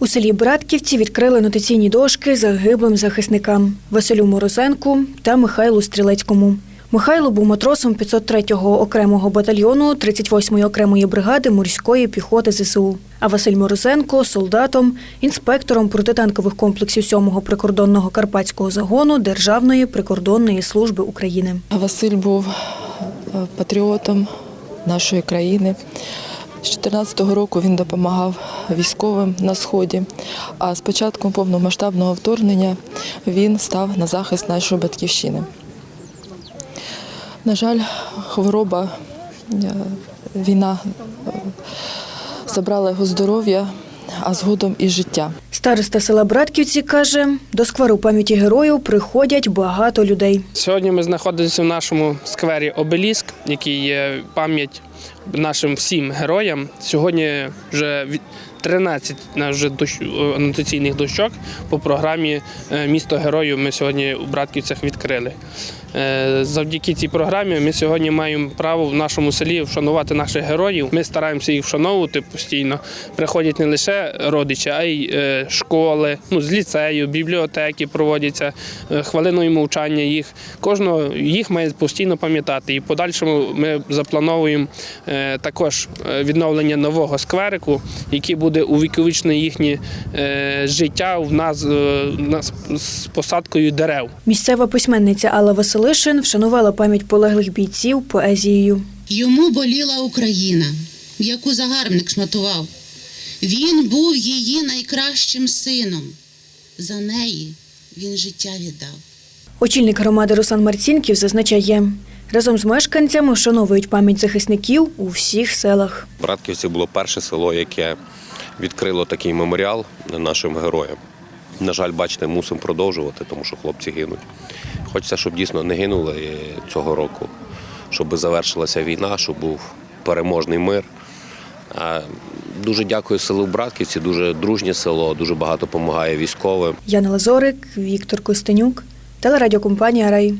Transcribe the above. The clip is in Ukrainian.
У селі Братківці відкрили нотаційні дошки загиблим захисникам Василю Морозенку та Михайлу Стрілецькому. Михайло був матросом 503-го окремого батальйону 38-ї окремої бригади морської піхоти ЗСУ. А Василь Морозенко солдатом, інспектором протитанкових комплексів 7-го прикордонного карпатського загону Державної прикордонної служби України. Василь був е, патріотом нашої країни. З 2014 року він допомагав військовим на сході. А з початком повномасштабного вторгнення він став на захист нашої батьківщини. На жаль, хвороба, е, війна е, забрала його здоров'я, а згодом і життя. Староста села Братківці каже, до скверу пам'яті героїв приходять багато людей. Сьогодні ми знаходимося в нашому сквері Обеліск, який є пам'ять нашим всім героям. Сьогодні вже від- 13 на вже дощ- анотаційних дощок по програмі е, Місто героїв ми сьогодні у Братківцях відкрили. Е, Завдяки цій програмі ми сьогодні маємо право в нашому селі вшанувати наших героїв. Ми стараємося їх вшановувати постійно. Приходять не лише родичі, а й е, школи, ну, з ліцею, бібліотеки проводяться, е, хвилиною мовчання їх. Кожного їх має постійно пам'ятати. І в подальшому ми заплановуємо е, також е, відновлення нового скверику, який буде увіковічне їхнє е, життя в е, нас з посадкою дерев. Місцева письменниця Алла Василишин вшанувала пам'ять полеглих бійців поезією. Йому боліла Україна, яку загарбник шматував. Він був її найкращим сином. За неї він життя віддав. Очільник громади Руслан Марцінків зазначає, разом з мешканцями вшановують пам'ять захисників у всіх селах. Братківці було перше село, яке відкрило такий меморіал нашим героям. На жаль, бачите, мусимо продовжувати, тому що хлопці гинуть. Хочеться, щоб дійсно не гинули цього року, щоб завершилася війна, щоб був переможний мир. Дуже дякую селу Братківці, дуже дружнє село, дуже багато допомагає військовим. Яна Лазорик, Віктор Костенюк, телерадіокомпанія Рай.